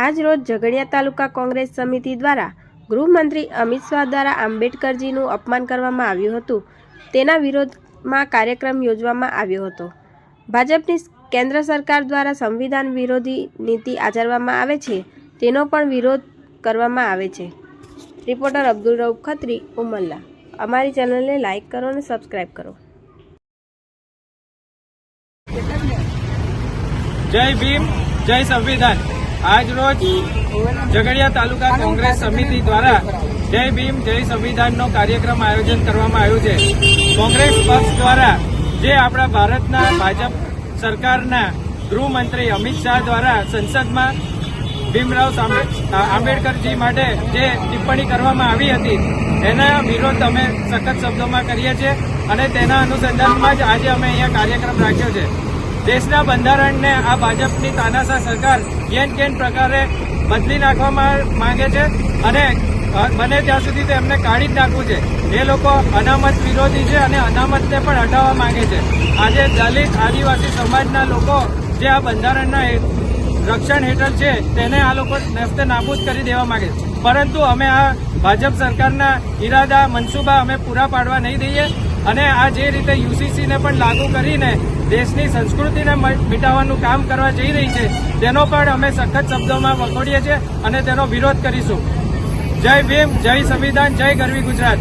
આજ રોજ ઝઘડિયા તાલુકા કોંગ્રેસ સમિતિ દ્વારા ગૃહમંત્રી અમિત શાહ દ્વારા આંબેડકરજીનું અપમાન કરવામાં આવ્યું હતું. તેના વિરોધમાં કાર્યક્રમ યોજવામાં આવ્યો હતો. ભાજપની કેન્દ્ર સરકાર દ્વારા સંવિધાન વિરોધી નીતિ આચરવામાં આવે છે, તેનો પણ વિરોધ કરવામાં આવે છે. રિપોર્ટર અબ્દુલ રઉફ ખત્રી, ઉમલ્લા. અમારી ચેનલને લાઇક કરો અને સબસ્ક્રાઈબ કરો. જય ભીમ, જય સંવિધાન. આજ રોજ ઝઘડિયા તાલુકા કોંગ્રેસ સમિતિ દ્વારા જય ભીમ, જય સંવિધાનનો કાર્યક્રમ આયોજન કરવામાં આવ્યું છે. કોંગ્રેસ પક્ષ દ્વારા જે આપણા ભારતના ભાજપ સરકારના ગૃહમંત્રી અમિત શાહ દ્વારા સંસદમાં ભીમરાવ આંબેડકરજી માટે જે ટિપ્પણી કરવામાં આવી હતી, એના વિરોધ અમે સખત શબ્દોમાં કરીએ છીએ અને તેના અનુસંધાનમાં જ આજે અમે અહીંયા કાર્યક્રમ રાખ્યો છે. દેશના બંધારણને આ ભાજપની તાનાશાહ સરકાર કેન કેન પ્રકારે બદલી નાખવા માંગે છે અને બને ત્યાં સુધી તેમને કાઢી જ નાખવું છે. એ લોકો અનામત વિરોધી છે અને અનામતને પણ હટાવવા માંગે છે. આજે દલિત આદિવાસી સમાજના લોકો જે આ બંધારણના રક્ષણ હેઠળ છે, તેને આ લોકો નસ્તે નાબૂદ કરી દેવા માંગે છે. પરંતુ અમે આ ભાજપ સરકારના ઈરાદા, મનસૂબા અમે પૂરા પાડવા નહીં દઈએ અને આ જે રીતે યુસીસીને પણ લાગુ કરીને દેશની સંસ્કૃતિને મિટાવવાનું કામ કરવા જઈ રહી છે, તેનો પણ અમે સખત શબ્દોમાં વખોડીએ છીએ અને તેનો વિરોધ કરીશું. જય ભીમ, જય સંવિધાન, જય ગરવી ગુજરાત.